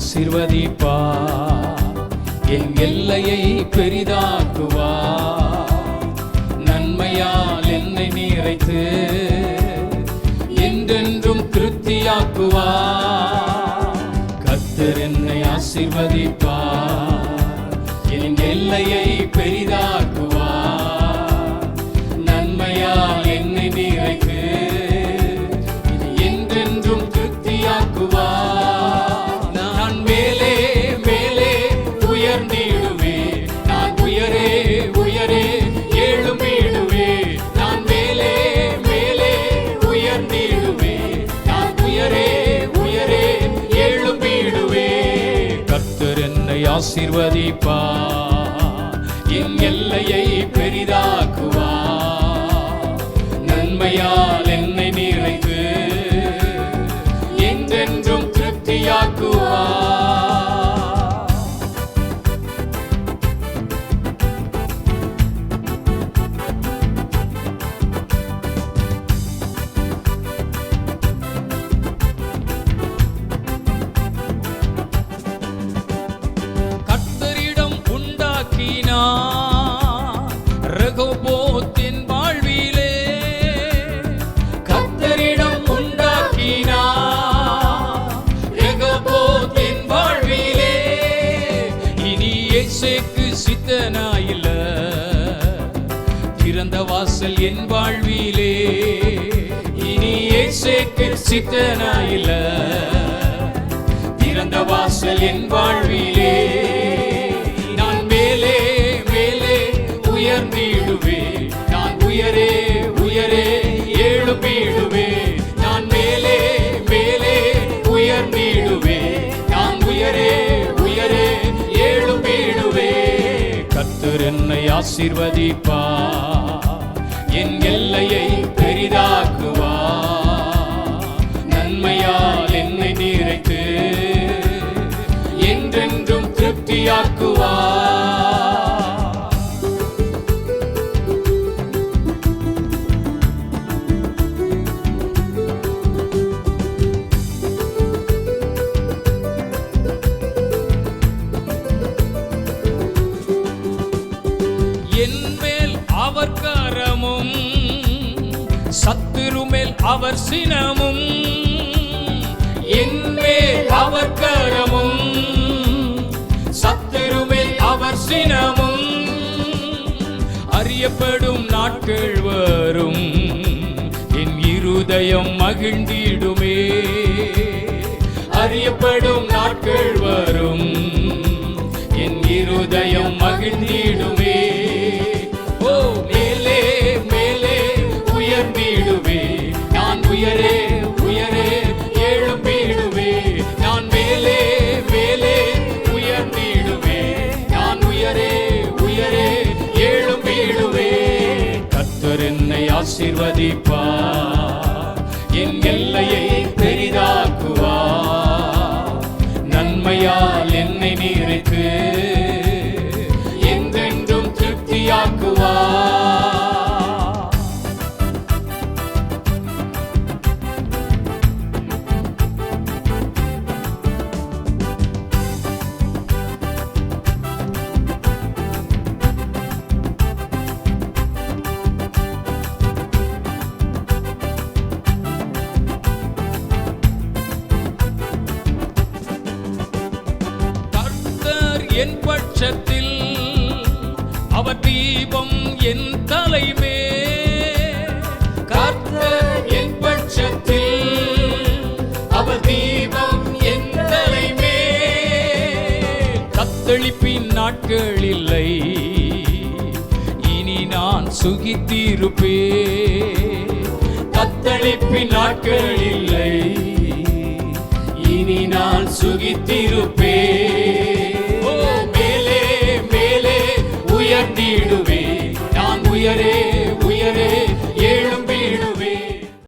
ஆசிர்வதிப்பா என் எல்லையை பெரிதாக்குவா நன்மையால் என்னை நிறைத்து என்றென்றும் திருப்தியாக்குவா கத்தர் என்னை ஆசிர்வதிப்பா என் எல்லையை பெரிதாக்குவா ஆசீர்வதிப்பா. என் எல்லையை பெரிதாக்குவா. நன்மையால் என்னை நீர் இல்ல திறந்த வாசல் என் வாழ்விலே. இனி இயேசுக்கு சித்தனாயில்ல. திறந்த வாசல் என் வாழ்விலே. கர்த்தர் என்னை ஆசீர்வதிப்பா என் எல்லையை பெரிதாக்குவா நன்மையால் என்னை நிறைத்து என்றென்றும் திருப்தியாக்குவா சத்துரு மேல் அவர் சினமும் என் மேல் அவர் கரமும். சத்துரு மேல் அவர் சினமும் அறியப்படும் நாட்கள் வரும். என் இருதயம் மகிழ்ந்திடுமே. அறியப்படும் நாட்கள் வரும். என் இருதயம் மகிழ்ந்திடுமே. ஆசீர்வதிப்பா என் எல்லையை பெரிதாக்குவா நன்மையால் என்னை நீருக்கு என் பட்சத்தில் அவர் தீபம் என் தலைமே. கர்த்தர் என் பட்சத்தில் அவர் தீபம் என் தலைமே. தத்தளிப்பின் நாட்கள் இல்லை. இனி நான் சுகித்திருப்பே தத்தளிப்பின் நாட்கள் இல்லை. இனி நான் சுகித்திருப்பேன்.